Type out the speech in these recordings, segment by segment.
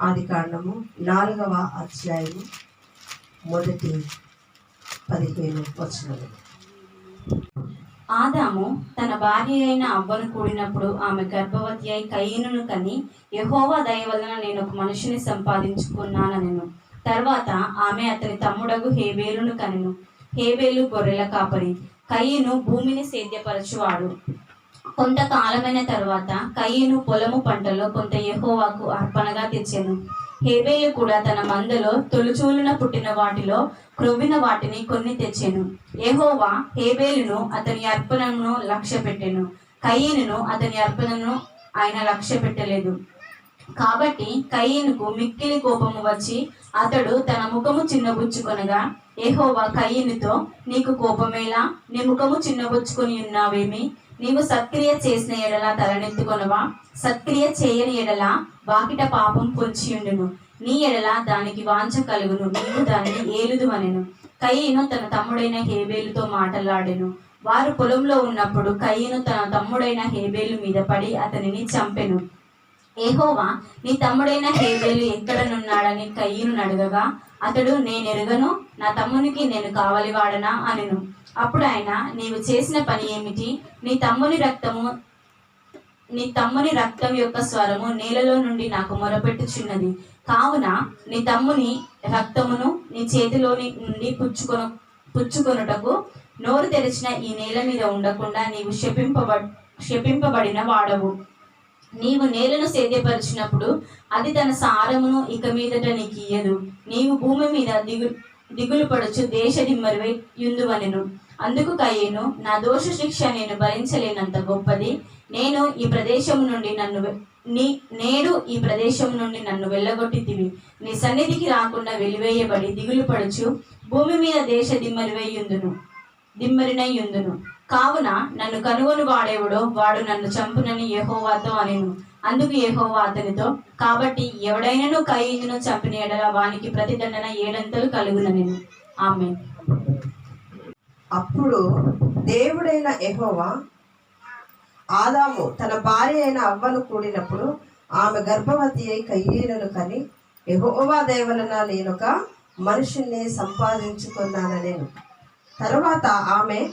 ఆది కాండము నాలుగవ అధ్యాయము మొదటి పదిహేను వచనములు ఆదాము తన భార్య అయిన అవ్వను కూడినప్పుడు ఆమె గర్భవతి అయి కయ్యను కని యహోవా దయ వలన నేను ఒక మనిషిని సంపాదించుకున్నానను తర్వాత ఆమె అతని తమ్ముడగు హేబేలును కనెను. హేబేలు గొర్రెల కాపరి. కయ్యను భూమిని సేద్యపరచువాడు. కొంతకాలమైన తర్వాత కయ్యను పొలము పంటలో కొంత ఎహోవాకు అర్పణగా తెచ్చాను. హేబేలు కూడా తన మందలో తొలుచూలున పుట్టిన వాటిలో క్రొవ్విన వాటిని కొన్ని తెచ్చాను. ఎహోవా హేబేలును అతని అర్పణను లక్ష్య పెట్టాను. కయ్యను అతని అర్పణను ఆయన లక్ష్య పెట్టలేదు. కాబట్టి కయ్యనుకు మిక్కిలి కోపము వచ్చి అతడు తన ముఖము చిన్నబుచ్చుకొనగా ఏహోవా కయ్యనుతో నీకు కోపమేలా నీ ముఖము చిన్నబుచ్చుకొని ఉన్నావేమి? నీవు సత్క్రియ చేసిన ఎడల తలనెత్తుకొనవా? సత్క్రియ చేయని ఎడల వాకిట పాపం పొంచియుండును. నీ ఎడల దానికి వాంఛ కలుగును నీవు దానిని ఏలుదు అనెను కయ్యను తన తమ్ముడైన హేబేలుతో మాటలాడెను. వారు పొలంలో ఉన్నప్పుడు కయ్యను తన తమ్ముడైన హేబేలు మీద పడి అతనిని చంపెను. ఏహోవా నీ తమ్ముడైన హేబేలు ఎక్కడనున్నాడని కయ్యను అడగగా అతడు నేనెరుగను నా తమ్మునికి నేను కావలివాడనా? అనెను. అప్పుడు ఆయన నీవు చేసిన పని ఏమిటి? నీ తమ్ముని రక్తము నీ తమ్ముని రక్తం యొక్క స్వరము నేలలో నుండి నాకు మొరపెట్టుచున్నది. కావున నీ తమ్ముని రక్తమును నీ చేతిలోని నుండి పుచ్చుకొన పుచ్చుకొనుటకు నోరు తెరిచిన ఈ నేల మీద ఉండకుండా నీవు శపింపబ శపింపబడిన వాడవు. నీవు నేలను సేద్యపరిచినప్పుడు అది తన సారమును ఇక మీదట నీకు ఇయ్యదు నీవు భూమి మీద దిగు దిగులు పడుచు దేశ దిమ్మరివై యుందువనెను. అందుకు కయ్యను నా దోష శిక్ష నేను భరించలేనంత గొప్పది. నేను ఈ ప్రదేశం నుండి నన్ను నీ నేడు ఈ ప్రదేశం నుండి నన్ను వెళ్ళగొట్టితివి. నీ సన్నిధికి రాకుండా వెలివేయబడి దిగులు పడుచు భూమి మీద దేశ దిమ్మరివైయుందును దిమ్మరినయ్యుందును కావున నన్ను కనుగొని వాడేవుడో వాడు నన్ను చంపునని యెహోవాతో అనేను. అందుకు యెహోవా అతనితో కాబట్టి ఎవడైనను కయ్యిందును చంపిన ఎడల వానికి ప్రతిదండన ఏడంతలు కలుగుననెను. ఆమె అప్పుడు దేవుడైన ఎహోవా ఆదాము తన భార్య అయిన అవ్వను కూడినప్పుడు ఆమె గర్భవతి అయి కయ్యేలను కని ఎహోవా దేవలన నేనొక మనిషిని సంపాదించుకున్నాననేను. తర్వాత ఆమె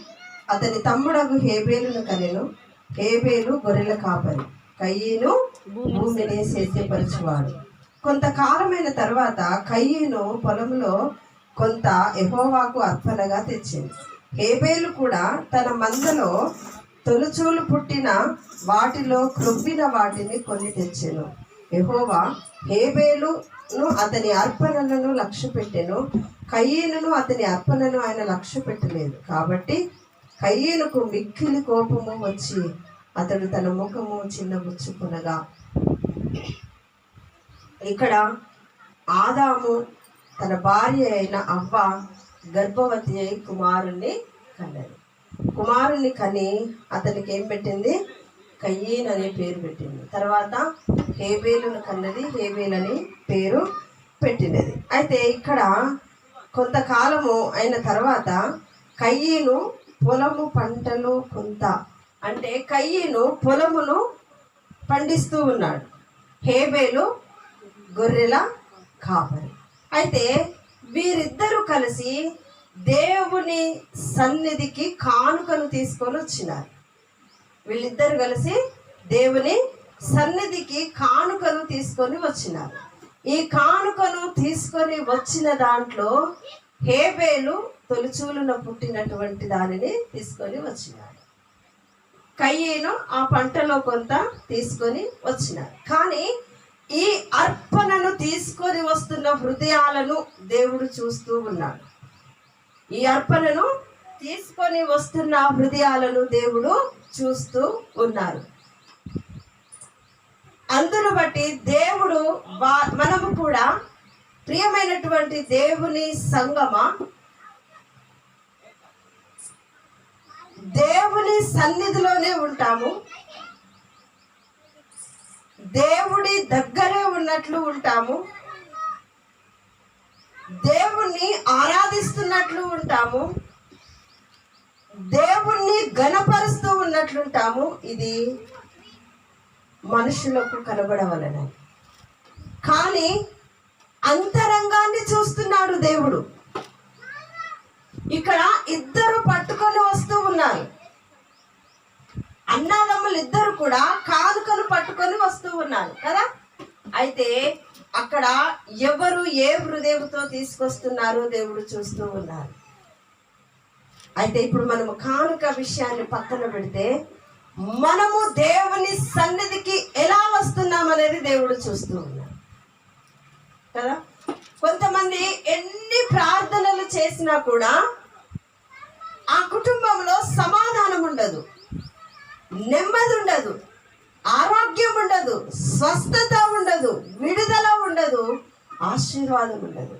అతని తమ్ముడగు హేబేలును కనెను. హేబేలు గొర్రెల కాపరి. కయ్యేను భూమిని సేద్యపరచువాడు. కొంతకాలమైన తర్వాత కయ్యేను పొలంలో కొంత ఎహోవాకు అర్పణగా తెచ్చింది. హేబేలు కూడా తన మందలో తొలుచూలు పుట్టిన వాటిలో క్రొవ్విన వాటిని కొని తెచ్చెను. ఎహోవా హేబేలును అతని అర్పణలను లక్ష్య పెట్టెను. కయ్యేనును అతని అర్పణను ఆయన లక్ష్య పెట్టలేదు. కాబట్టి కయ్యేనుకు మిక్కిలి కోపము వచ్చి అతడు తన ముఖము చిన్నబుచ్చుకునగా ఇక్కడ ఆదాము తన భార్య అయిన అవ్వ గర్భవతి అయి కుమారుణ్ణి కన్నది. కుమారుణ్ణి కని అతనికి ఏం పెట్టింది? కయ్యేన్ అనే పేరు పెట్టింది. తర్వాత హేబేలును కన్నది హేబేల్ అని పేరు పెట్టినది అయితే ఇక్కడ కొంతకాలము అయిన తర్వాత కయ్యేను పొలము పంటలు కొంత అంటే కయ్యేను పొలమును పండిస్తూ ఉన్నాడు. హేబేలు గొర్రెల కాపరి. అయితే వీరిద్దరూ కలిసి దేవుని సన్నిధికి కానుకను తీసుకొని వచ్చినారు. వీళ్ళిద్దరు కలిసి దేవుని సన్నిధికి కానుకను తీసుకొని వచ్చినారు. ఈ కానుకను తీసుకొని వచ్చిన దాంట్లో హేబేలు తొలిచూలున పుట్టినటువంటి దానిని తీసుకొని వచ్చినాడు. కయ్యేను ఆ పంటలో కొంత తీసుకొని వచ్చినారు కానీ ఈ అర్పణను తీసుకొని వస్తున్న హృదయాలను దేవుడు చూస్తూ ఉన్నాడు. ఈ అర్పణను తీసుకొని వస్తున్న హృదయాలను దేవుడు చూస్తూ ఉన్నారు. అందును బట్టి దేవుడు వా- మనము కూడా ప్రియమైనటువంటి దేవుని సంగమా? దేవుని సన్నిధిలోనే ఉంటాము. దేవుడి దగ్గరే ఉన్నట్లు ఉంటాము. దేవుణ్ణి ఆరాధిస్తున్నట్లు ఉంటాము. దేవుణ్ణి గణపరుస్తూ ఉన్నట్లుంటాము ఇది మనుషులకు కనబడవలన కానీ అంతరంగాన్ని చూస్తున్నాడు దేవుడు. ఇక్కడ ఇద్దరు పట్టుకొని వస్తూ ఉన్నారు. అన్నదమ్ములు ఇద్దరు కూడా కానుకలు పట్టుకొని వస్తూ ఉన్నారు కదా? అయితే అక్కడ ఎవరు ఏ హృదయంతో తీసుకొస్తున్నారో దేవుడు చూస్తూ ఉన్నారు. అయితే ఇప్పుడు మనము కానుక విషయాన్ని పక్కన పెడితే మనము దేవుని సన్నిధికి ఎలా వస్తున్నాం అనేది దేవుడు చూస్తూ ఉన్నాడు కదా? కొంతమంది ఎన్ని ప్రార్థనలు చేసినా కూడా ఆ కుటుంబంలో సమాధానం ఉండదు. నెమ్మది ఉండదు. ఆరోగ్యం ఉండదు. స్వస్థత ఉండదు. విడుదల ఉండదు. ఆశీర్వాదం ఉండదు.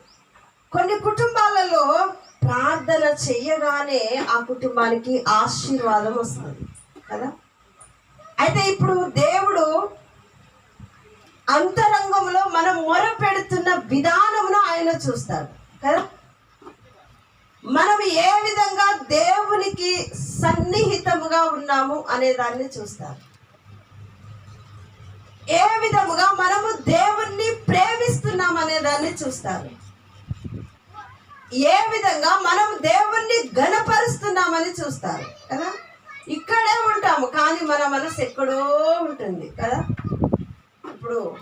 కొన్ని కుటుంబాలలో ప్రార్థన చెయ్యగానే ఆ కుటుంబానికి ఆశీర్వాదం వస్తుంది. కదా? అయితే ఇప్పుడు దేవుడు అంతరంగంలో మనం మొర పెడుతున్న విధానమును ఆయన చూస్తాడు. కదా? మనం ఏ విధంగా దేవునికి సన్నిహితముగా ఉన్నాము అనే దాన్ని చూస్తారు. ఏ విధముగా మనము దేవుణ్ణి ప్రేమిస్తున్నాం అనే దాన్ని చూస్తారు. ఏ విధంగా మనం దేవుణ్ణి గణపరుస్తున్నామని చూస్తారు కదా? ఇక్కడే ఉంటాము కానీ మన మనసు ఎక్కడో ఉంటుంది కదా? ఇప్పుడు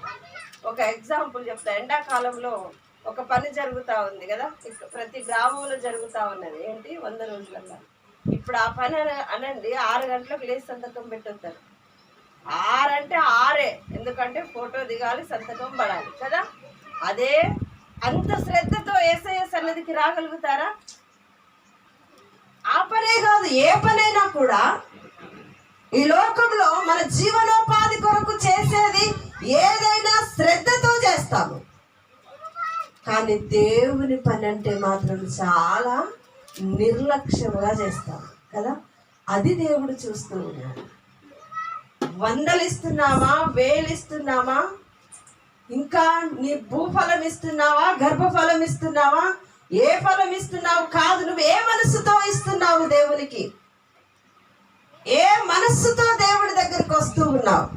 ఒక ఎగ్జాంపుల్ చెప్తా. ఎండాకాలంలో ఒక పని జరుగుతూ ఉంది కదా? ప్రతి గ్రామంలో జరుగుతూ ఉన్నది. ఏంటి? వంద రోజులలో ఇప్పుడు ఆ పని అనండి ఆరు గంటలకు లేచి సంతకం పెట్టొస్తారు ఆరంటే ఆరే. ఎందుకంటే ఫోటో దిగాలి సంతకం పడాలి కదా? అదే అంత శ్రద్ధతో ఏసఐ సన్నదికి రాగలుగుతారా? ఆ పనే కాదు. ఏ పనైనా కూడా ఈ లోకంలో మన జీవనోపాధి కొరకు చేసేది ఏదైనా శ్రద్ధతో చేస్తాము. కానీ దేవుని పని అంటే మాత్రం చాలా నిర్లక్ష్యంగా చేస్తాము కదా? అది దేవుడు చూస్తూ ఉన్నాడు. వందలు ఇస్తున్నామా వేలు ఇస్తున్నామా ఇంకా నీ భూఫలం ఇస్తున్నావా? గర్భఫలం ఇస్తున్నావా? ఏ ఫలం ఇస్తున్నావు? కాదు నువ్వు ఏ మనస్సుతో ఇస్తున్నావు దేవునికి? ఏ మనస్సుతో దేవుడి దగ్గరికి వస్తూ ఉన్నావు?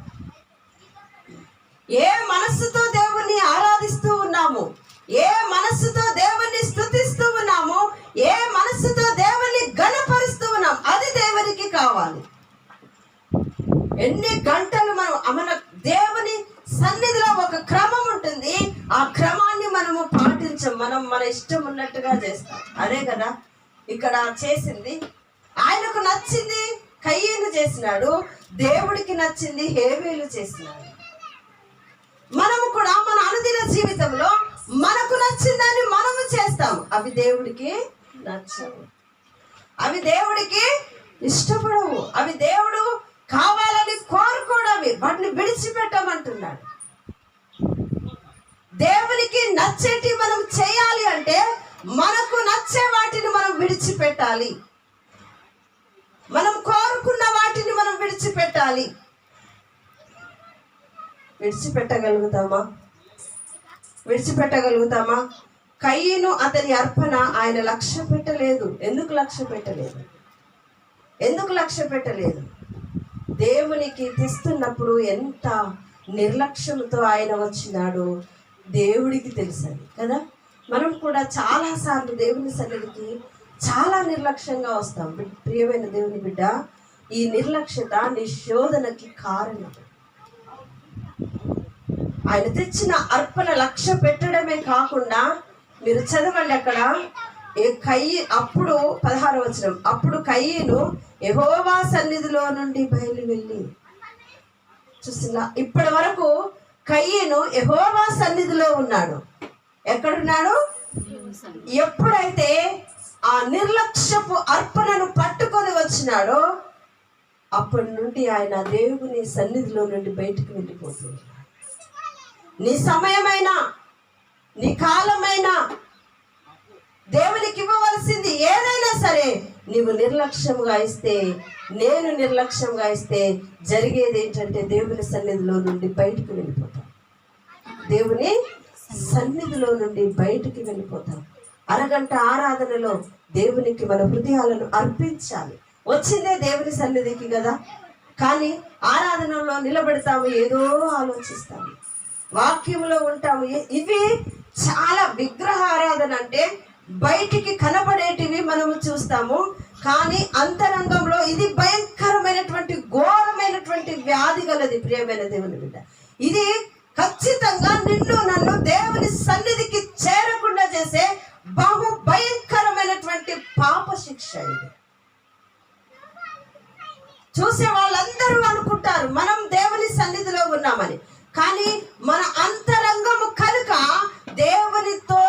ఏ మనస్సుతో దేవుణ్ణి ఆరాధిస్తూ ఉన్నాము? ఏ మనస్సుతో దేవుణ్ణి స్థుతిస్తూ ఉన్నామో ఏ మనస్సుతో దేవుణ్ణి గణపరుస్తూ ఉన్నాం అది దేవునికి కావాలి. ఎన్ని గంటలు మనం మన దేవుని సన్నిధిలో ఒక క్రమం ఉంటుంది ఆ క్రమాన్ని మనము పాటించం మనం మన ఇష్టం ఉన్నట్టుగా చేస్తాం. అదే కదా ఇక్కడ చేసింది ఆయనకు నచ్చింది కయ్యను చేసినాడు దేవుడికి నచ్చింది హేవేలు చేసినాడు. మనము కూడా మన అనుదిన జీవితంలో మనకు నచ్చిందని మనము చేస్తాం. అవి దేవుడికి నచ్చవు. అవి దేవుడికి ఇష్టపడవు. అవి దేవుడు కావాలని కోరుకోవడవి వాటిని విడిచిపెట్టమంటున్నాడు. దేవునికి నచ్చేటి మనం చేయాలి అంటే మనకు నచ్చే వాటిని మనం విడిచిపెట్టాలి. మనం కోరుకున్న వాటిని మనం విడిచిపెట్టాలి. విడిచిపెట్టగలుగుతామా? విడిచిపెట్టగలుగుతామా? కయ్యను అతని అర్పణ ఆయన లక్ష్య పెట్టలేదు. ఎందుకు లక్ష్య పెట్టలేదు? ఎందుకు లక్ష్య పెట్టలేదు? దేవునికి తెస్తున్నప్పుడు ఎంత నిర్లక్ష్యంతో ఆయన వచ్చినాడో దేవుడికి తెలుసని కదా? మనం కూడా చాలాసార్లు దేవుని సన్నిధికి చాలా నిర్లక్ష్యంగా వస్తాం. ప్రియమైన దేవుని బిడ్డ ఈ నిర్లక్ష్యత నీ శోధనకి కారణం. ఆయన తెచ్చిన అర్పణ లక్ష్య పెట్టడమే కాకుండా మీరు చదవండి అక్కడ. ఏ కయ్యి అప్పుడు పదహారు వచనం. అప్పుడు కయ్యను యహోవా సన్నిధిలో నుండి బయలు వెళ్ళి చూస్తున్నా ఇప్పటి వరకు కయ్యను యహోవా సన్నిధిలో ఉన్నాడు. ఎక్కడున్నాడు? ఎప్పుడైతే ఆ నిర్లక్ష్యపు అర్పణను పట్టుకొని వచ్చినాడో అప్పటి నుండి ఆయన దేవుని సన్నిధిలో నుండి బయటకు వెళ్ళిపోతుంది నీ సమయమైనా నీ కాలమైనా దేవునికి ఇవ్వవలసింది ఏదైనా సరే నీవు నిర్లక్ష్యంగా ఇస్తే నేను నిర్లక్ష్యంగా ఇస్తే జరిగేది ఏంటంటే దేవుని సన్నిధిలో నుండి బయటకు వెళ్ళిపోతాం. దేవుని సన్నిధిలో నుండి బయటికి వెళ్ళిపోతాం. అరగంట ఆరాధనలో దేవునికి మన హృదయాలను అర్పించాలి. వచ్చిందే దేవుని సన్నిధికి కదా? కానీ ఆరాధనలో నిలబెడతాము ఏదో ఆలోచిస్తాము. వాక్యములో ఉంటాము. ఇవి చాలా విగ్రహారాధన అంటే బయటికి కనబడేటివి మనము చూస్తాము. కానీ అంతరంగంలో ఇది భయంకరమైనటువంటి ఘోరమైనటువంటి వ్యాధి గలది ప్రియమైన దేవుని బిడ్డ. ఇది ఖచ్చితంగా నిన్ను నన్ను దేవుని సన్నిధికి చేరకుండా చేసే బహు భయంకరమైనటువంటి పాప శిక్ష ఇది. చూసే వాళ్ళందరూ అనుకుంటారు మనం దేవుని సన్నిధిలో ఉన్నామని. కానీ మన అంతరంగము కనుక దేవునితో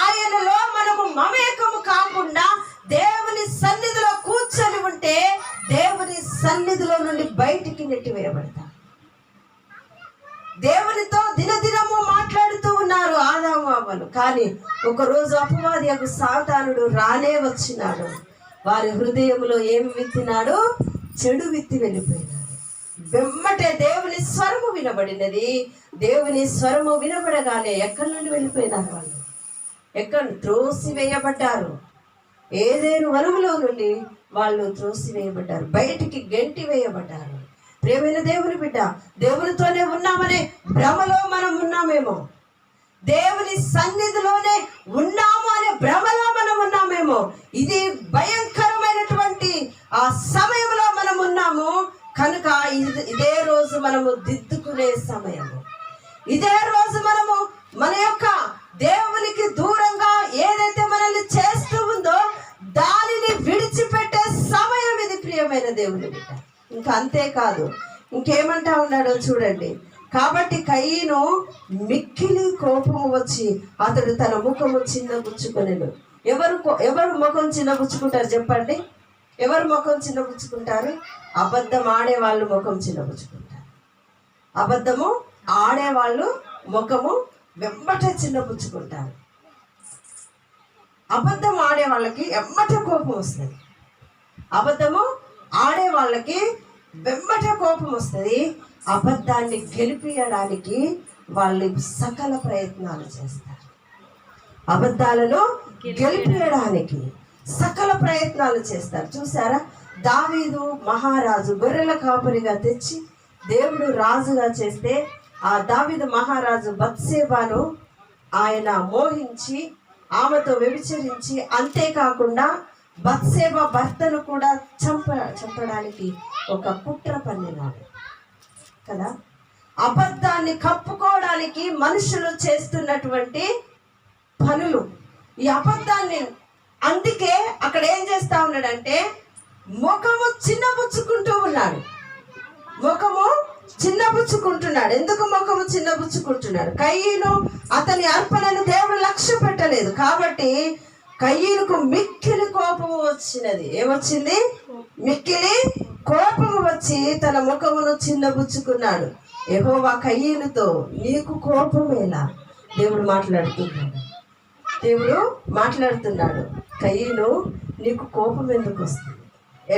ఆయనలో మనము మమేకము కాకుండా దేవుని సన్నిధిలో కూర్చొని ఉంటే దేవుని సన్నిధిలో నుండి బయటికి నెట్టివేయబడతాం దేవునితో దినదినము మాట్లాడుతూ ఉన్నారు ఆదాము అవ్వలు. కానీ ఒక రోజు అపవాది యొక్క సాతానుడు రానే వచ్చినాడు. వారి హృదయంలో ఏమి విత్తినాడు? చెడు విత్తి వెళ్ళిపోయినాడు. వెమ్మటే దేవుని స్వరము వినబడినది. దేవుని స్వరము వినబడగానే ఎక్కడి నుండి వెళ్ళిపోయినారు వాళ్ళు? ఎక్కడ త్రోసి వేయబడ్డారు ఏదేను వనములో నుండి వాళ్ళు త్రోసి వేయబడ్డారు బయటికి గెంటి వేయబడ్డారు. ప్రేమైన దేవుని బిడ్డ దేవునితోనే ఉన్నామనే భ్రమలో మనం ఉన్నామేమో. దేవుని సన్నిధిలోనే ఉన్నాము అనే భ్రమలో మనం ఉన్నామేమో. ఇది భయంకరమైనటువంటి ఆ సమయంలో మనం రోజు మనము దిద్దుకునే సమయము. ఇదే రోజు మనము మన యొక్క దేవునికి దూరంగా ఏదైతే మనల్ని చేస్తూ ఉందో దానిని విడిచిపెట్టే సమయం ఇది ప్రియమైన దేవుని బిడ్డ. ఇంకా అంతేకాదు ఇంకేమంటా ఉన్నాడో చూడండి. కాబట్టి కయ్యను మిక్కిలి కోపము వచ్చి అతడు తన ముఖము చిన్నబుచ్చుకొనెను ఎవరు ఎవరు ముఖం చిన్నబుచ్చుకుంటారు చెప్పండి? ఎవరు ముఖం చిన్నబుచ్చుకుంటారు అబద్ధం ఆడే వాళ్ళు ముఖం చిన్నబుచ్చుకుంటారు అబద్ధము ఆడేవాళ్ళు ముఖము వెంబట చిన్నపుచ్చుకుంటారు అబద్ధం ఆడే వాళ్ళకి ఎమ్మట కోపం వస్తుంది. అబద్ధము ఆడే వాళ్ళకి వెంబట కోపం వస్తుంది. అబద్ధాన్ని గెలిపియడానికి వాళ్ళు సకల ప్రయత్నాలు చేస్తారు. అబద్ధాలను గెలిపియడానికి సకల ప్రయత్నాలు చేస్తారు. చూసారా? దావీదు మహారాజు గొర్రెల కాపరిగా తెచ్చి దేవుడు రాజుగా చేస్తే ఆ దావిద మహారాజు బత్సేబాను ఆయన మోహించి ఆమెతో వ్యభిచరించి అంతేకాకుండా బత్సేబ భర్తను కూడా చంప చంపడానికి ఒక కుట్ర పన్నినాడు. కదా? అబద్ధాన్ని కప్పుకోవడానికి మనుషులు చేస్తున్నటువంటి పనులు. ఈ అబద్ధాన్ని అందుకే అక్కడ ఏం చేస్తా ఉన్నాడంటే ముఖము చిన్నబుచ్చుకుంటూ ఉన్నాడు. ముఖము చిన్నబుచ్చుకుంటున్నాడు. ఎందుకు ముఖము చిన్నబుచ్చుకుంటున్నాడు? కయ్యను అతని అర్పణను దేవుడు లక్ష్య పెట్టలేదు. కాబట్టి కయ్యనుకు మిక్కిలి కోపము వచ్చినది. ఏమొచ్చింది? మిక్కిలి కోపము వచ్చి తన ముఖమును చిన్నబుచ్చుకున్నాడు. వా కయ్యనుతో నీకు కోపమేలా దేవుడు మాట్లాడుతున్నాడు. దేవుడు మాట్లాడుతున్నాడు. కయ్యను నీకు కోపం ఎందుకు వస్తుంది?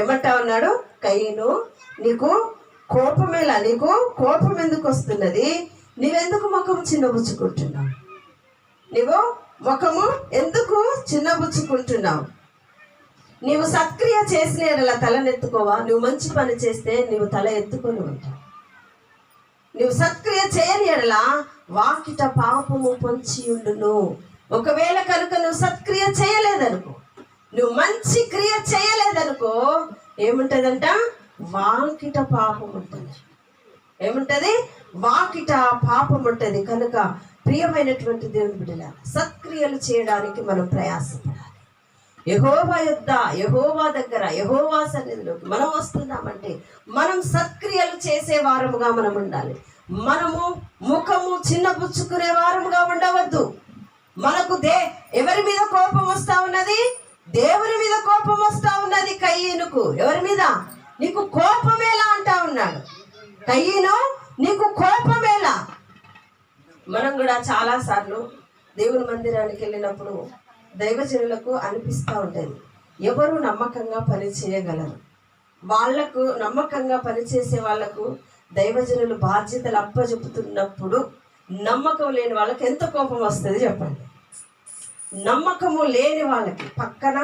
ఏమంటా ఉన్నాడు? కయ్యను నీకు కోపమేలా నీకు? కోపం ఎందుకు వస్తున్నది? నీవెందుకు ముఖం చిన్నబుచ్చుకుంటున్నావు? నీవు ముఖము ఎందుకు చిన్నబుచ్చుకుంటున్నావు? నీవు సత్క్రియ చేసిన ఎడల తలనెత్తుకోవా నువ్వు మంచి పని చేస్తే నీవు తల ఎత్తుకొని ఉంటావు. నువ్వు సత్క్రియ చేయని ఎడల వాకిట పాపము పొంచి ఉండును. ఒకవేళ కనుక నువ్వు సత్క్రియ చేయలేదనుకో నువ్వు మంచి క్రియ చేయలేదనుకో ఏముంటదంట? వాకిట పాపం ఉంటుంది ఏముంటది? వాకిట పాపం ఉంటుంది కనుక ప్రియమైనటువంటి దేవుని బిడ్డల సత్క్రియలు చేయడానికి మనం ప్రయాసపడాలి. యహోవా యొద్ద యహోవా దగ్గర యహోవా సన్నిధిలోకి మనం వస్తున్నామంటే మనం సత్క్రియలు చేసే వారముగా మనం ఉండాలి. మనము ముఖము చిన్నపుచ్చుకునే వారముగా ఉండవద్దు. మనకు దే ఎవరి మీద కోపం వస్తా ఉన్నది? దేవుని మీద కోపం వస్తా ఉన్నది కయ్యనుకు. ఎవరి మీద? నీకు కోపమేలా అంటా ఉన్నాడు. కయ్యను నీకు కోపమేలా? మనం కూడా చాలా సార్లు దేవుని మందిరానికి వెళ్ళినప్పుడు దైవజనులకు అనిపిస్తూ ఉంటుంది. ఎవరు నమ్మకంగా పని చేయగలరు? వాళ్ళకు నమ్మకంగా పనిచేసే వాళ్ళకు దైవజనులు బాధ్యతలు అప్పచెపుతున్నప్పుడు నమ్మకం లేని వాళ్ళకి ఎంత కోపం వస్తుంది చెప్పండి? నమ్మకము లేని వాళ్ళకి పక్కన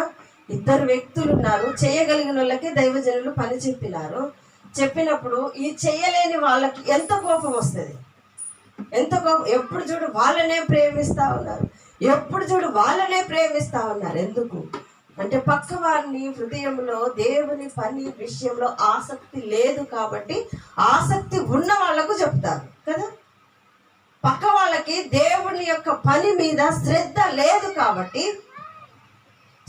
ఇద్దరు వ్యక్తులు ఉన్నారు. చేయగలిగిన వాళ్ళకి దైవజనులు పని చెప్పినారు. చెప్పినప్పుడు ఈ చేయలేని వాళ్ళకి ఎంత కోపం వస్తుంది? ఎంత కోపం? ఎప్పుడు చూడు వాళ్ళనే ప్రేమిస్తా ఉన్నారు. ఎప్పుడు చూడు వాళ్ళనే ప్రేమిస్తా ఉన్నారు. ఎందుకు? అంటే పక్క వారిని హృదయంలో దేవుని పని విషయంలో ఆసక్తి లేదు కాబట్టి ఆసక్తి ఉన్న వాళ్ళకు చెప్తారు కదా? పక్క వాళ్ళకి దేవుని యొక్క పని మీద శ్రద్ధ లేదు కాబట్టి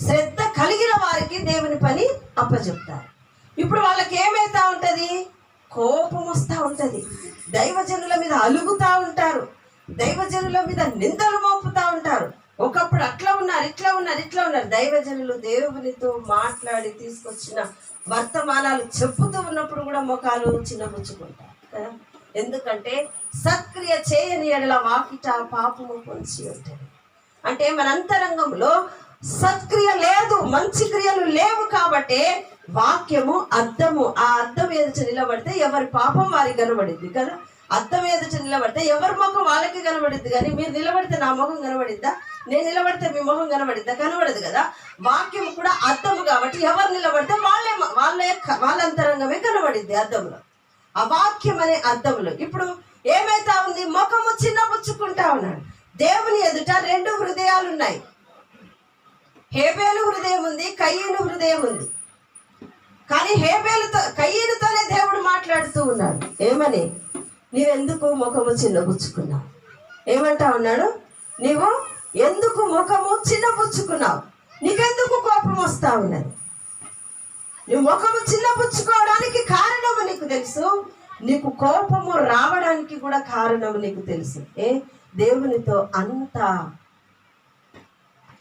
శ్రద్ధ కలిగిన వారికి దేవుని పని అప్పచెప్తారు. ఇప్పుడు వాళ్ళకి ఏమైతా ఉంటుంది? కోపం వస్తూ ఉంటుంది. దైవజనుల మీద అలుగుతూ ఉంటారు. దైవజనుల మీద నిందలు మోపుతూ ఉంటారు. ఒకప్పుడు అట్లా ఉన్నారు ఇట్లా ఉన్నారు ఇట్లా ఉన్నారు. దైవజనులు దేవునితో మాట్లాడి తీసుకొచ్చిన వర్తమానాలు చెప్పుతూ ఉన్నప్పుడు కూడా ముఖాలు చిన్నపుచ్చుకుంటారు కదా? ఎందుకంటే సక్రియ చేయని ఎడల వాకిట పాపము పొంచి ఉంటుంది. అంటే మన అంతరంగంలో సత్క్రియ లేదు మంచి క్రియలు లేవు కాబట్టి వాక్యము అర్థము. ఆ అర్థం ఎదుట నిలబడితే ఎవరి పాపం వారికి కనబడింది కదా? అర్థం ఎదుట నిలబడితే ఎవరి ముఖం వాళ్ళకి కనబడిద్ది? కానీ మీరు నిలబడితే నా ముఖం కనబడిద్దా? నేను నిలబడితే మీ ముఖం కనబడిద్దా? కనబడదు కదా. వాక్యం కూడా అర్థము కాబట్టి ఎవరు నిలబడితే వాళ్ళే వాళ్ళ యొక్క వాళ్ళ అంతరంగమే కనబడింది అర్థంలో ఆ వాక్యం అనే అర్థంలో ఇప్పుడు ఏమైతా ఉంది? ముఖము చిన్నపుచ్చుకుంటా ఉన్నాడు. దేవుని ఎదుట రెండు హృదయాలు ఉన్నాయి హేబేలు హృదయం ఉంది కయ్యను హృదయం ఉంది. కానీ హేబేలుతో కయ్యనుతోనే దేవుడు మాట్లాడుతూ ఉన్నాడు. ఏమని? నీవెందుకు ముఖము చిన్నపుచ్చుకున్నావు ఏమంటా ఉన్నాడు? నీవు ఎందుకు ముఖము చిన్నపుచ్చుకున్నావు నీకెందుకు కోపం వస్తా ఉన్నది? నువ్వు ముఖము చిన్నపుచ్చుకోవడానికి కారణము నీకు తెలుసు. నీకు కోపము రావడానికి కూడా కారణము నీకు తెలుసు. ఏ? దేవునితో అంత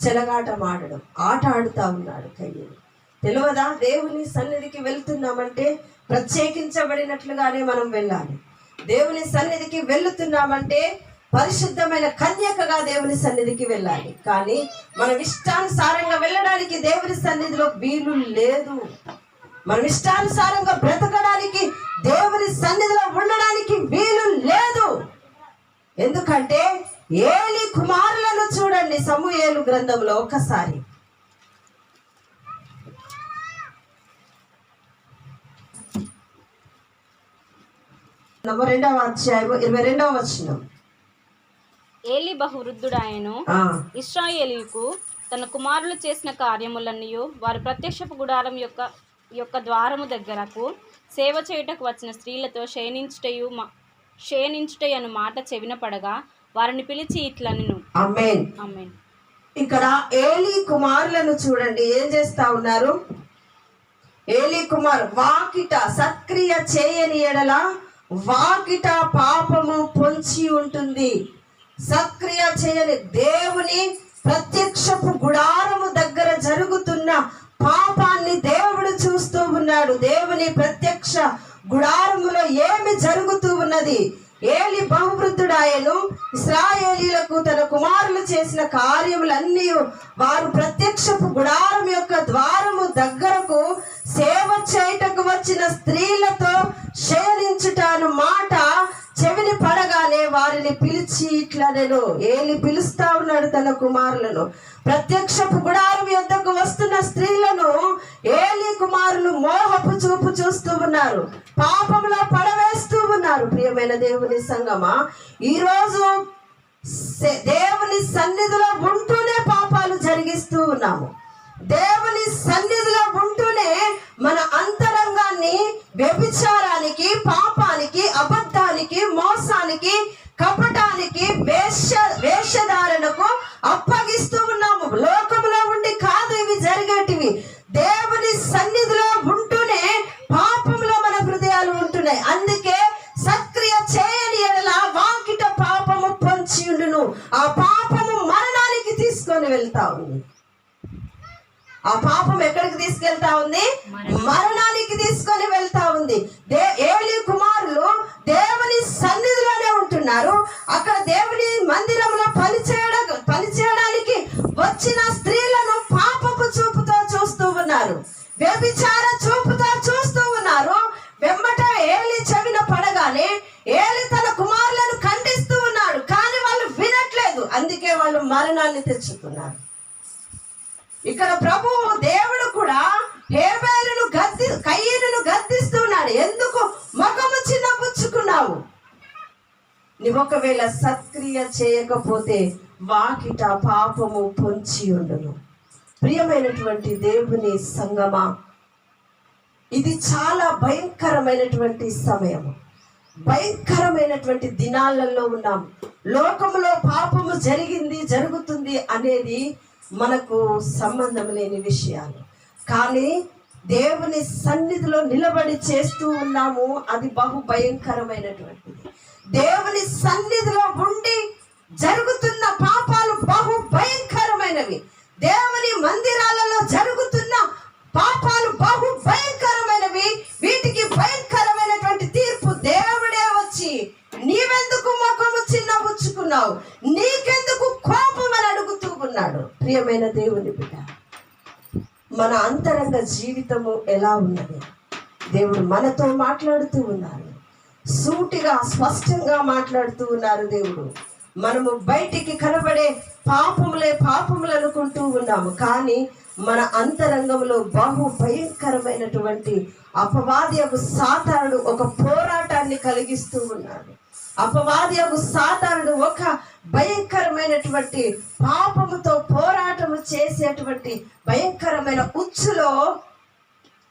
చెలగాటమాడడం ఆట ఆడుతా ఉన్నాడు కయ్యను తెలియదా దేవుని సన్నిధికి వెళ్తున్నామంటే ప్రత్యేకించబడినట్లుగానే మనం వెళ్ళాలి. దేవుని సన్నిధికి వెళ్తున్నామంటే పరిశుద్ధమైన కన్యకగా దేవుని సన్నిధికి వెళ్ళాలి. కానీ మనం ఇష్టానుసారంగా వెళ్ళడానికి దేవుని సన్నిధిలో వీలు లేదు. మనం ఇష్టానుసారంగా బ్రతకడానికి దేవుని సన్నిధిలో ఉండడానికి వీలు లేదు. ఎందుకంటే ఏలి కుమారులను చూడండి సమూయేలు గ్రంథంలో ఒక్కసారి. రెండవ అధ్యాయము ఇరవై రెండవ వచనం. ఏలి బహువృద్ధుడాయను ఇస్రాయేలీకు తన కుమారులు చేసిన కార్యములన్నీ వారి ప్రత్యక్షపు గుడారం యొక్క యొక్క ద్వారము దగ్గరకు సేవ చేయుటకు వచ్చిన స్త్రీలతో మా శయనించుటయను మాట చెవిన పడగా వారిని పిలిచి ఇట్లనెను ఆమేన్ ఆమె ఇక్కడ ఏలి కుమారులను చూడండి ఏం చేస్తా ఉన్నారు? ఏలి కుమార్ వాకిట సక్రియ చేయని ఎడల వాకిట పాపము పొంచి ఉంటుంది. సక్రియ చేయని దేవుని ప్రత్యక్షపు గుడారము దగ్గర జరుగుతున్న పాపాన్ని దేవుడు చూస్తూ ఉన్నాడు. దేవుని ప్రత్యక్ష గుడారములో ఏమి జరుగుతూ ఉన్నది? ఏలి బహువృద్ధుడాయను ఇస్రాయేలీలకు తన కుమారులు చేసిన కార్యములన్నీ వారు ప్రత్యక్షపు గుడారం యొక్క ద్వారము దగ్గరకు సేవ చేయటకు వచ్చిన స్త్రీలతో నేను ఏలి పిలుస్తా ఉన్నాడు తన కుమారులను. ప్రత్యక్షపు గుడారం యొద్దకు వస్తున్న స్త్రీలను ఏలి కుమారులు మోహపు చూపు చూస్తూ ఉన్నారు. పాపంలో పడవేస్తూ ఉన్నారు. ప్రియమైన దేవుని సంగమా ఈరోజు దేవుని సన్నిధిలో ఉంటూనే పాపాలు జరిగిస్తూ ఉన్నాము. దేవుని సన్నిధిలో ఉంటూనే మన అంతరంగాన్ని వ్యభిచారానికి పాపానికి అబద్ధానికి మోసానికి కపటానికి వేష వేషధారణకు అప్పగిస్తూ ఉన్నాము. లోకంలో ఉండి కాదు ఇవి జరిగేటివి. దేవుని సన్నిధిలో ఉంటూనే పాపంలో మన హృదయాలు ఉంటున్నాయి. అందుకే సక్రియ చేయని ఎడల వాకిట పాపము పొంచి ఉండును ఆ పాపము మరణానికి తీసుకొని వెళ్తా ఉంది ఆ పాపం ఎక్కడికి తీసుకెళ్తా ఉంది? మరణానికి. తీసుకొని వెళ్తా ఉంది. దే ఏలి కుమారులు దేవుని సన్నిధిలోనే ఉంటున్నారు. అక్కడ దేవుని మందిరంలో పని చేయడం పని చేయడానికి వచ్చిన స్త్రీలను పాపపు చూపుతో చూస్తూ ఉన్నారు. వ్యభిచార చూపుతో చూస్తూ ఉన్నారు. వెంబట ఏలి చెవిన పడగానే ఏలి తన కుమారులను ఖండిస్తూ ఉన్నాడు. కానీ వాళ్ళు వినట్లేదు. అందుకే వాళ్ళు మరణాన్ని తెచ్చుకున్నారు. ఇక్కడ ప్రభువు దేవుడు కూడా హేబేలును గద్ది కయ్యను గద్దిస్తున్నాడు. ఎందుకు? ముఖము చిన్నపుచ్చుకున్నావు నువ్వు ఒకవేళ సత్క్రియ చేయకపోతే వాకిట పాపము పొంచి ఉండను. ప్రియమైనటువంటి దేవుని సంగమా ఇది చాలా భయంకరమైనటువంటి సమయం భయంకరమైనటువంటి దినాలలో ఉన్నాం. లోకంలో పాపము జరిగింది జరుగుతుంది అనేది మనకు సంబంధం లేని విషయాలు. కానీ దేవుని సన్నిధిలో నిలబడి చేస్తూ ఉన్నాము అది బహు భయంకరమైనటువంటిది దేవుని సన్నిధిలో ఉండి జరుగుతున్న పాపాలు బహు భయంకరమైనవి దేవుని మందిరాలలో జరుగుతున్న పాపాలు బహు భయంకరమైనవి వీటికి భయంకరమైనటువంటి తీర్పు దేవుడే వచ్చి నీవెందుకు ముఖము చిన్నబుచ్చుకున్నావు నీకెందుకు కోపం అని అడుగుతూ ఉన్నాడు. ప్రియమైన దేవుని బిడ్డ మన అంతరంగ జీవితము ఎలా ఉన్నది? దేవుడు మనతో మాట్లాడుతూ ఉన్నారు. సూటిగా స్పష్టంగా మాట్లాడుతూ ఉన్నారు దేవుడు. మనము బయటికి కనబడే పాపములే పాపములు అనుకుంటూ ఉన్నాము. కానీ మన అంతరంగంలో బహు భయంకరమైనటువంటి అపవాద్యపు సాతానుడు ఒక పోరాటాన్ని కలిగిస్తూ ఉన్నాడు. అపవాద్యపు సాతానుడు ఒక భయంకరమైనటువంటి పాపముతో పోరాటము చేసేటువంటి భయంకరమైన ఉచ్చులో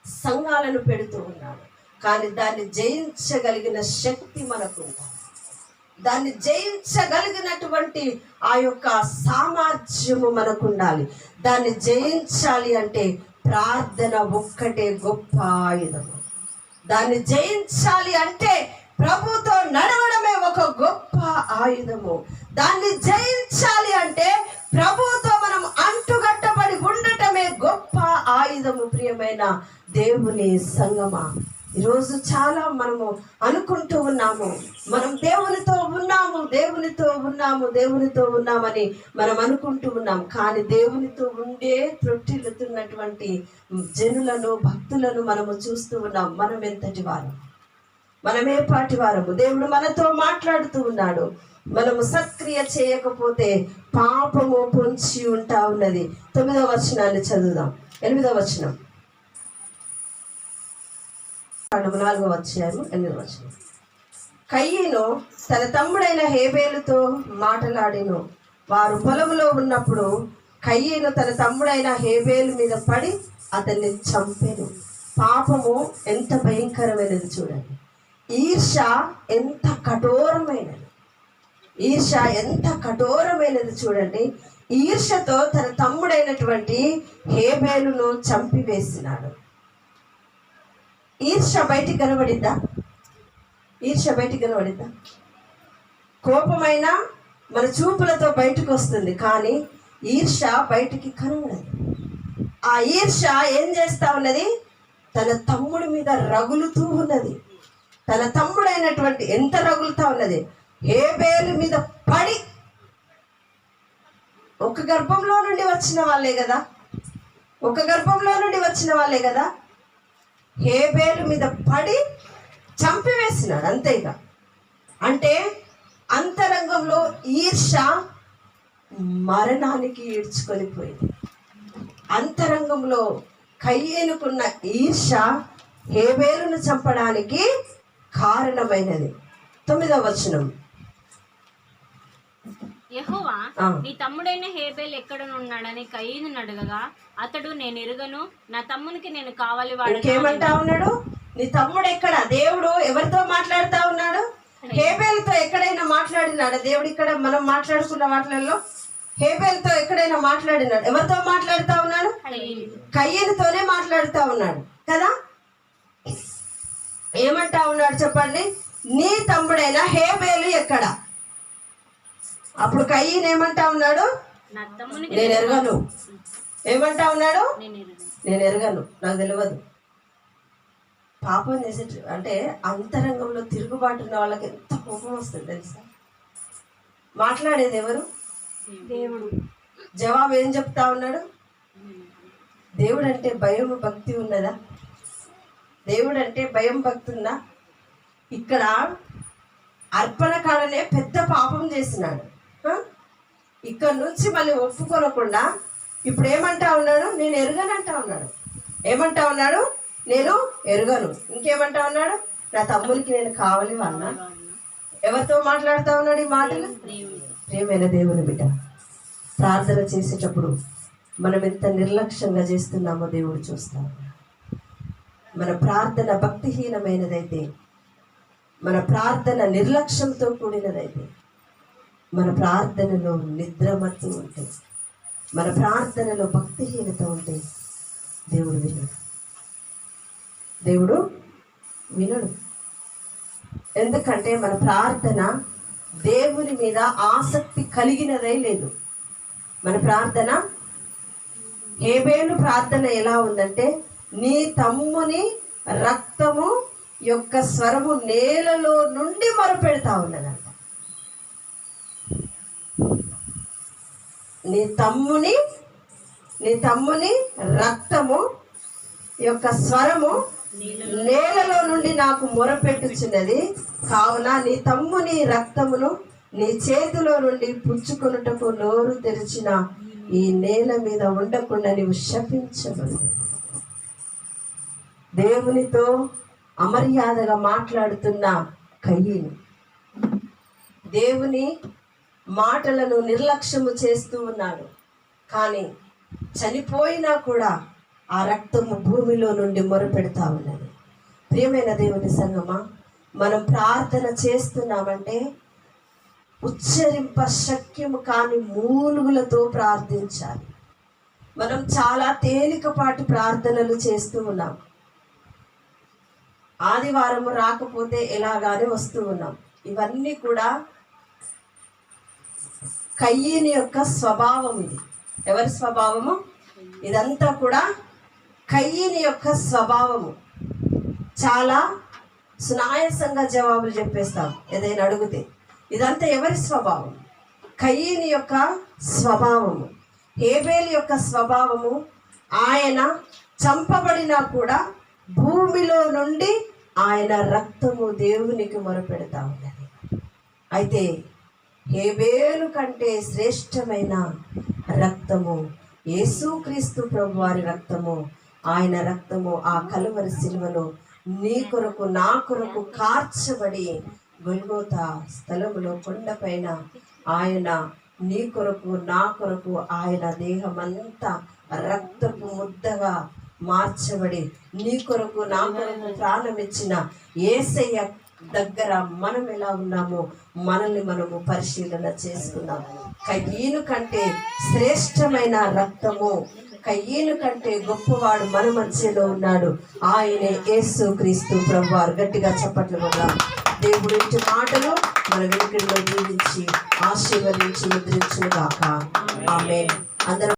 సంఘాలను పెడుతూ ఉన్నాడు. కానీ దాన్ని జయించగలిగిన శక్తి మనకు ఉండాలి. దాన్ని జయించగలిగినటువంటి ఆ యొక్క సామర్థ్యము మనకు ఉండాలి. దాన్ని జయించాలి అంటే ప్రార్థన ఒక్కటే గొప్ప ఆయుధము దాన్ని జయించాలి అంటే ప్రభుతో నడవడమే ఒక గొప్ప ఆయుధము. దాన్ని జయించాలి అంటే ప్రభుతో మనం అంటుగట్టబడి ఉండటమే గొప్ప ఆయుధము ప్రియమైన దేవుని సంగమా. ఈరోజు చాలా మనము అనుకుంటూ ఉన్నాము. మనం దేవునితో ఉన్నాము దేవునితో ఉన్నాము దేవునితో ఉన్నామని మనం అనుకుంటూ ఉన్నాం. కానీ దేవునితో ఉండే త్రొట్టిల్లుతున్నటువంటి జనులను భక్తులను మనము చూస్తూ ఉన్నాం. మనం ఎంతటి వారు. మనమే పాటి వారము. దేవుడు మనతో మాట్లాడుతూ ఉన్నాడు. మనము సత్క్రియ చేయకపోతే పాపము పొంచి ఉంటా ఉన్నది. తొమ్మిదవ వచనాన్ని చదువుదాం. ఎనిమిదవ వచనం. నాలుగవ వచ్చాము ఎనిమిదవ వచనం. కయ్యను తన తమ్ముడైన హేబేలుతో మాటలాడిను. వారు పొలములో ఉన్నప్పుడు కయ్యను తన తమ్ముడైన హేబేలు మీద పడి అతన్ని చంపెను. పాపము ఎంత భయంకరమైనది చూడండి. ఈర్ష ఎంత కఠోరమైనది. ఈర్ష ఎంత కఠోరమైనది చూడండి. ఈర్షతో తన తమ్ముడైనటువంటి హేబేలును చంపివేసినాడు. ఈర్ష బయటికి కనబడిందా ఈర్ష బయటికి కనబడిందా కోపమైన మన చూపులతో బయటకు వస్తుంది కానీ ఈర్ష బయటికి కనబడదు. ఆ ఈర్ష ఏం చేస్తా ఉన్నది? తన తమ్ముడి మీద రగులుతూ ఉన్నది. తన తమ్ముడైనటువంటి ఎంత రగులుతా ఉన్నది? హేబేలు మీద పడి ఒక గర్భంలో నుండి వచ్చిన వాళ్ళే కదా? ఒక గర్భంలో నుండి వచ్చిన వాళ్ళే కదా? హేబేలు మీద పడి చంపివేసినాడు అంతేగా అంటే అంతరంగంలో ఈర్ష మరణానికి ఈడ్చుకొని పోయింది. అంతరంగంలో కయ్యేనుకున్న ఈర్ష హేబేలును చంపడానికి కారణమైనది. తొమ్మిదవ వచనం. యెహోవా. నీ తమ్ముడైన హేబేల్ ఎక్కడనున్నాడని కయ్యను అడగగా అతడు నేను ఎరుగను నా తమ్మునికి నేను కావాలి వాడను ఇంకేమంటా ఉన్నాడు? నీ తమ్ముడు ఎక్కడ? దేవుడు ఎవరితో మాట్లాడుతా ఉన్నాడు? హేబేల్తో ఎక్కడైనా మాట్లాడినాడు? దేవుడు ఇక్కడ మనం మాట్లాడుకున్న మాటలలో హేబేల్తో ఎక్కడైనా మాట్లాడినాడు? ఎవరితో మాట్లాడుతా ఉన్నాడు? కయ్యను. కయ్యనితోనే మాట్లాడుతా ఉన్నాడు. కదా? ఏమంటా ఉన్నాడు చెప్పండి? నీ తమ్ముడైన హేబేలు ఎక్కడ? అప్పుడు కయ్యను ఏమంటా ఉన్నాడు? నేను ఎరగను. ఏమంటా ఉన్నాడు? నేను ఎరుగను. నేను ఎరగను. నాకు తెలియదు. పాపం చేసే అంటే అంతరంగంలో తిరుగుబాటు ఉన్న వాళ్ళకి ఎంత కోపం వస్తుంది తెలుసా? మాట్లాడేది ఎవరు? దేవుడు. జవాబు ఏం చెప్తా ఉన్నాడు? దేవుడు అంటే భయం భక్తి ఉన్నదా? దేవుడు అంటే భయం భక్తి ఇక్కడ అర్పణ కాడనే పెద్ద పాపం చేసినాడు. ఇక్కడ నుంచి మళ్ళీ ఒప్పుకోనకుండా ఇప్పుడు ఏమంటా ఉన్నాడు? నేను ఎరగనంటా ఉన్నాడు. ఏమంటా ఉన్నాడు? నేను ఎరగను. ఇంకేమంటా ఉన్నాడు? నా తమ్మునికి నేను కావాలి అన్నా. ఎవరితో మాట్లాడుతా ఉన్నాడు ఈ మాటలు? ప్రేమైన దేవుని బిడ్డ. ప్రార్థన చేసేటప్పుడు మనం ఎంత నిర్లక్ష్యంగా చేస్తున్నామో దేవుడు చూస్తాడు. మన ప్రార్థన భక్తిహీనమైనదైతే మన ప్రార్థన నిర్లక్ష్యంతో కూడినదైతే మన ప్రార్థనలో నిద్రమత్తు ఉంటే మన ప్రార్థనలో భక్తిహీనత ఉంటే దేవుడు వినడు. దేవుడు వినడు. ఎందుకంటే మన ప్రార్థన దేవుని మీద ఆసక్తి కలిగినదై లేదు. మన ప్రార్థన ఏబేలు ప్రార్థన ఎలా ఉందంటే నీ తమ్ముని రక్తము యొక్క స్వరము నేలలో నుండి మొరపెడతా ఉన్నదంట. నీ తమ్ముని నీ తమ్ముని రక్తము యొక్క స్వరము నేలలో నుండి నాకు మొరపెట్టుచున్నది. కావున నీ తమ్ముని రక్తమును నీ చేతిలో నుండి పుచ్చుకొనుటకు నోరు తెరిచిన ఈ నేల మీద ఉండకుండా నీవు శపించబడు దేవునితో అమర్యాదగా మాట్లాడుతున్న కయ్యను. దేవుని మాటలను నిర్లక్ష్యము చేస్తూ ఉన్నాడు. కానీ చనిపోయినా కూడా ఆ రక్తము భూమిలో నుండి మొరపెడతా ఉన్నది. ప్రియమైన దేవుని సంగమా మనం ప్రార్థన చేస్తున్నామంటే ఉచ్చరింప శక్యము కాని మూలుగులతో ప్రార్థించాలి. మనం చాలా తేలికపాటి ప్రార్థనలు చేస్తూ ఉన్నాం. ఆదివారము రాకపోతే ఎలాగానే వస్తూ ఉన్నాం. ఇవన్నీ కూడా కయ్యని యొక్క స్వభావం ఇది. ఎవరి స్వభావము? ఇదంతా కూడా కయ్యని యొక్క స్వభావము. చాలా సునాయాసంగా జవాబులు చెప్పేస్తాం ఏదైనా అడిగితే. ఇదంతా ఎవరి స్వభావం? కయ్యని యొక్క స్వభావము. హేబేల్ యొక్క స్వభావము ఆయన చంపబడినా కూడా భూమిలో నుండి ఆయన రక్తము దేవునికి మొరపెడతా ఉన్నది. అయితే హేబేలు కంటే శ్రేష్టమైన రక్తము యేసుక్రీస్తు ప్రభు వారి రక్తము ఆయన రక్తము ఆ కలువరి శిలువలో నీ కొరకు నా కొరకు కార్చబడి గొల్గోత స్థలములో కొండపైన ఆయన నీ కొరకు నా కొరకు ఆయన దేహమంతా రక్తపు ముద్దగా మార్చబడి నీ కొరకు నా కొరకు ప్రాణం ఇచ్చిన ఏసయ్య దగ్గర మనం ఎలా ఉన్నామో మనల్ని మనము పరిశీలన చేసుకుందాం. కయ్యను కంటే శ్రేష్టమైన రక్తము కయ్యను కంటే గొప్పవాడు మన మధ్యలో ఉన్నాడు. ఆయనే యేసు క్రీస్తు ప్రభువారు. గట్టిగా చెప్పట్లు కదా దేవుడి ఇంటి మాటలు మన వెనుకల్లో జీవించి ఆశీర్వదించి ముద్రించుగాక ఆమె అందరం